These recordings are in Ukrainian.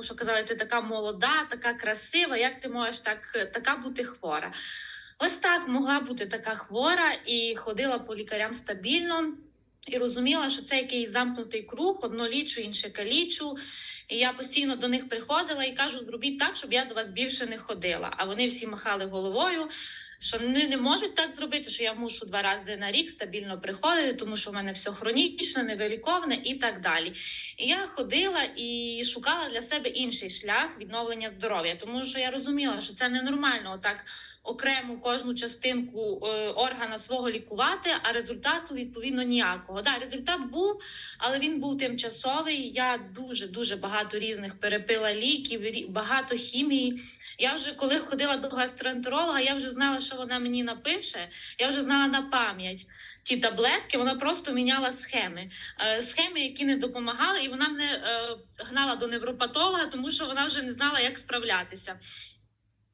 тому що казали, ти така молода, така красива, як ти можеш так, така бути хвора? Ось так могла бути така хвора і ходила по лікарям стабільно. І розуміла, що це якийсь замкнутий круг, одно лічу, інше калічу. І я постійно до них приходила і кажу: зробіть так, щоб я до вас більше не ходила. А вони всі махали головою, що вони не можуть так зробити, що я мушу два рази на рік стабільно приходити, тому що в мене все хронічне, невиліковне і так далі. І я ходила і шукала для себе інший шлях відновлення здоров'я, тому що я розуміла, що це ненормально отак окрему кожну частинку е, органа свого лікувати, а результату відповідно ніякого. Да, результат був, але він був тимчасовий. Я дуже дуже багато різних перепила ліків, багато хімії. Я вже коли ходила до гастроентеролога, я вже знала, що вона мені напише. Я вже знала на пам'ять ті таблетки. Вона просто міняла схеми, Е, схеми, які не допомагали, і вона мене е, гнала до невропатолога, тому що вона вже не знала, як справлятися.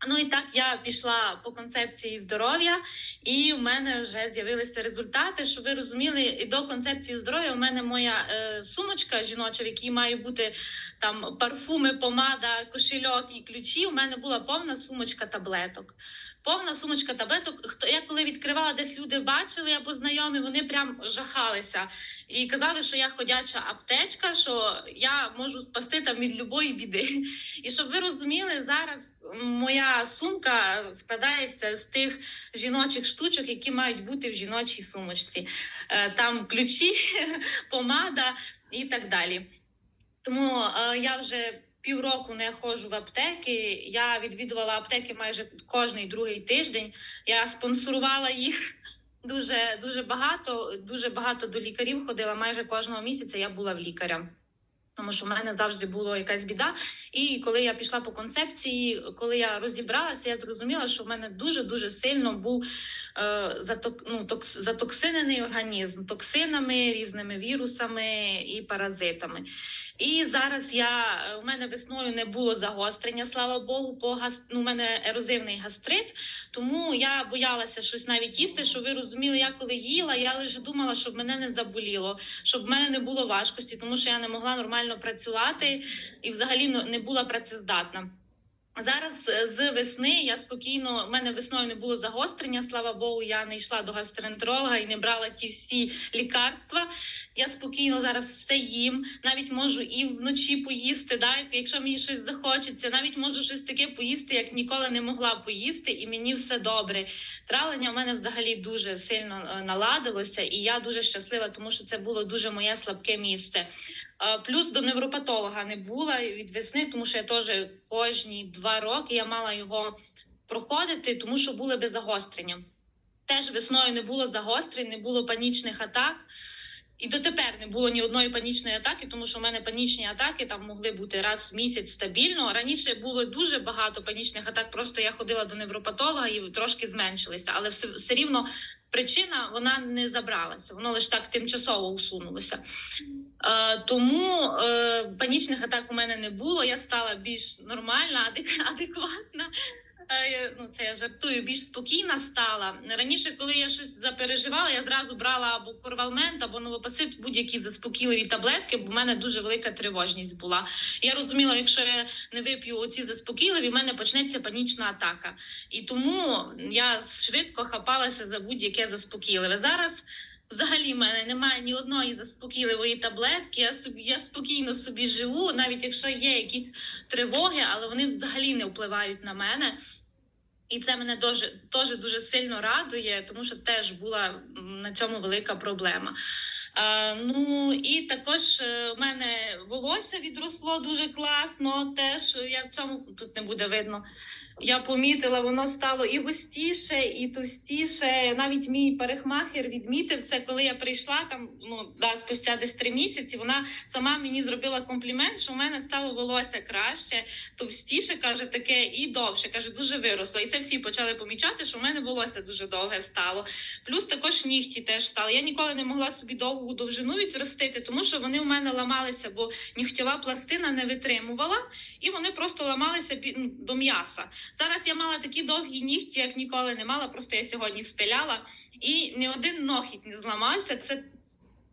Ну і так я пішла по концепції здоров'я, і в мене вже з'явилися результати. Щоб ви розуміли, і до концепції здоров'я у мене моя е, сумочка жіноча, в якій має бути там парфуми, помада, кошельок і ключі. У мене була повна сумочка таблеток. Повна сумочка таблеток. Хто я коли відкривала, десь люди бачили або знайомі, вони прям жахалися і казали, що я ходяча аптечка, що я можу спасти там від любої біди. І щоб ви розуміли, зараз моя сумка складається з тих жіночих штучок, які мають бути в жіночій сумочці. Е, Там ключі, помада і так далі. Тому е, я вже півроку не ходжу в аптеки. Я відвідувала аптеки майже кожний другий тиждень. Я спонсорувала їх дуже дуже багато. Дуже багато до лікарів ходила. Майже кожного місяця я була в лікаря. Тому що в мене завжди була якась біда. І коли я пішла по концепції, коли я розібралася, я зрозуміла, що в мене дуже дуже сильно був е, заток, ну, токс, затоксинений організм токсинами, різними вірусами і паразитами. І зараз я у мене весною не було загострення, слава Богу, по гас... ну, у мене ерозивний гастрит. Тому я боялася щось навіть їсти. Щоб ви розуміли, я коли їла, я лише думала, щоб мене не заболіло, щоб в мене не було важкості, тому що я не могла нормально працювати і взагалі ну, не була працездатна. Зараз е, з весни я спокійно, в мене весною не було загострення. Слава Богу, я не йшла до гастроентеролога і не брала ті всі лікарства. Я спокійно зараз все їм. Навіть можу і вночі поїсти. Да? Якщо мені щось захочеться, навіть можу щось таке поїсти, як ніколи не могла поїсти, і мені все добре. Травлення в мене взагалі дуже сильно е, наладилося, і я дуже щаслива, тому що це було дуже моє слабке місце. Плюс до невропатолога не була від весни, тому що я теж кожні два роки я мала його проходити, тому що були без загострення. Теж весною не було загострень, не було панічних атак. І дотепер не було ні одної панічної атаки, тому що в мене панічні атаки там могли бути раз в місяць стабільно. Раніше було дуже багато панічних атак. Просто я ходила до невропатолога і трошки зменшилися, але все, все рівно причина вона не забралася. Воно лише так тимчасово усунулося. Е, тому е, панічних атак у мене не було. Я стала більш нормальна, адек- адекватна. Е, Ну, це я жартую, більш спокійна стала. Раніше, коли я щось запереживала, я зразу брала або корвалмент, або новопасит, будь-які заспокійливі таблетки, бо в мене дуже велика тривожність була. Я розуміла, якщо я не вип'ю оці заспокійливі, в мене почнеться панічна атака. І тому я швидко хапалася за будь-яке заспокійливе. Зараз взагалі в мене немає ні одної заспокійливої таблетки. Я собі я спокійно собі живу, навіть якщо є якісь тривоги, але вони взагалі не впливають на мене. І це мене дуже теж дуже сильно радує, тому що теж була на цьому велика проблема. Е, ну і також е, в мене волосся відросло дуже класно. Теж я в цьому тут не буде видно. Я помітила, воно стало і густіше, і товстіше. Навіть мій парикмахер відмітив це, коли я прийшла там. Ну да, спустя десь три місяці. Вона сама мені зробила комплімент, що в мене стало волосся краще, товстіше каже, таке і довше. каже, дуже виросло. І це всі почали помічати, що в мене волосся дуже довге стало. Плюс також нігті теж стали. Я ніколи не могла собі довгу довжину відростити, тому що вони у мене ламалися, бо нігтєва пластина не витримувала, і вони просто ламалися до м'яса. Зараз я мала такі довгі нігті, як ніколи не мала. Просто я сьогодні спиляла, і ні один ногіть не зламався. Це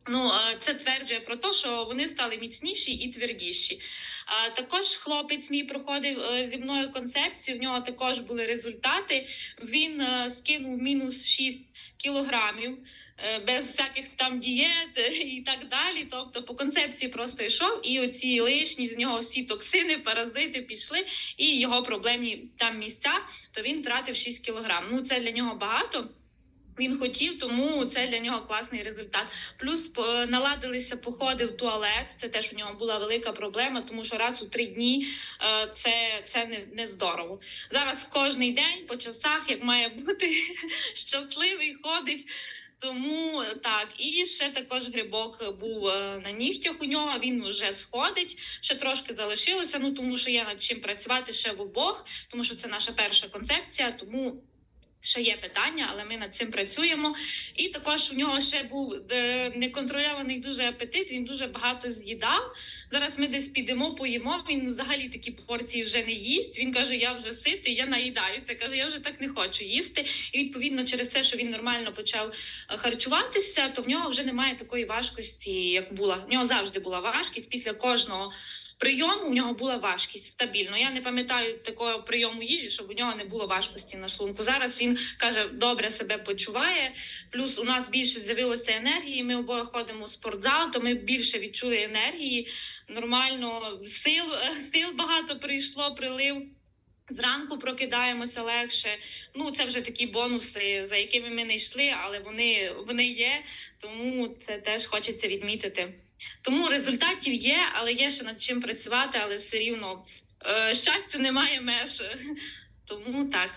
Ну, це тверджує про те, що вони стали міцніші і твердіші. А також хлопець мій проходив е, зі мною концепцію. В нього також були результати. Він е, скинув мінус 6 кілограмів е, без всяких там дієт і так далі. Тобто, по концепції просто йшов, і оці лишні з нього всі токсини, паразити пішли, і його проблемні там місця. То він втратив 6 кілограм. Ну це для нього багато. Він хотів, тому це для нього класний результат. Плюс по- наладилися походи в туалет. Це теж у нього була велика проблема, тому що раз у три дні е, це, це не, не здорово. Зараз кожний день по часах, як має бути щасливий, ходить. Тому так, і ще також грибок був е, на нігтях у нього. Він вже сходить, ще трошки залишилося. Ну тому що є над чим працювати ще в обох, тому що це наша перша концепція. Тому ще є питання, але ми над цим працюємо. І також у нього ще був е, неконтрольований дуже апетит. Він дуже багато з'їдав. Зараз ми десь підемо, поїмо. Він взагалі такі порції вже не їсть. Він каже: Я вже ситий, я наїдаюся. каже, я вже так не хочу їсти. І відповідно, через те, що він нормально почав е, харчуватися, то в нього вже немає такої важкості, як була. В нього завжди була важкість після кожного. Прийому у нього була важкість стабільно. Я не пам'ятаю такого прийому їжі, щоб у нього не було важкості на шлунку. Зараз він каже, добре себе почуває. Плюс у нас більше з'явилося енергії. Ми обоє ходимо в спортзал, то ми більше відчули енергії. Нормально сил, сил багато прийшло, прилив. Зранку прокидаємося легше. Ну це вже такі бонуси, за якими ми не йшли, але вони, вони є. Тому це теж хочеться відмітити. Тому результатів є, але є ще над чим працювати, але все рівно щастя немає меж. Тому так.